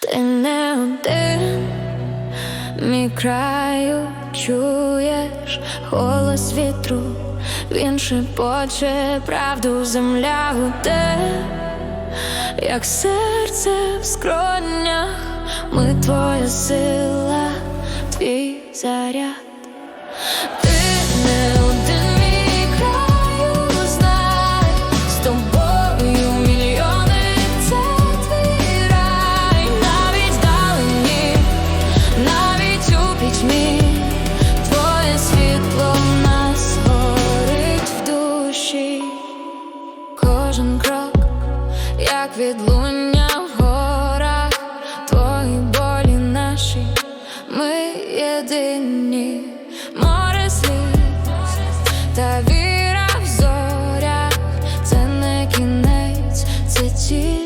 Ти не один, мій краю чуєш голос вітру, він шепоче правду земля гуде, як серце в скронях, ми твоя сила, твій заряд. як відлуння в горах, твої болі наші, ми єдині. Море слів та віра в зорях, це не кінець, це ті.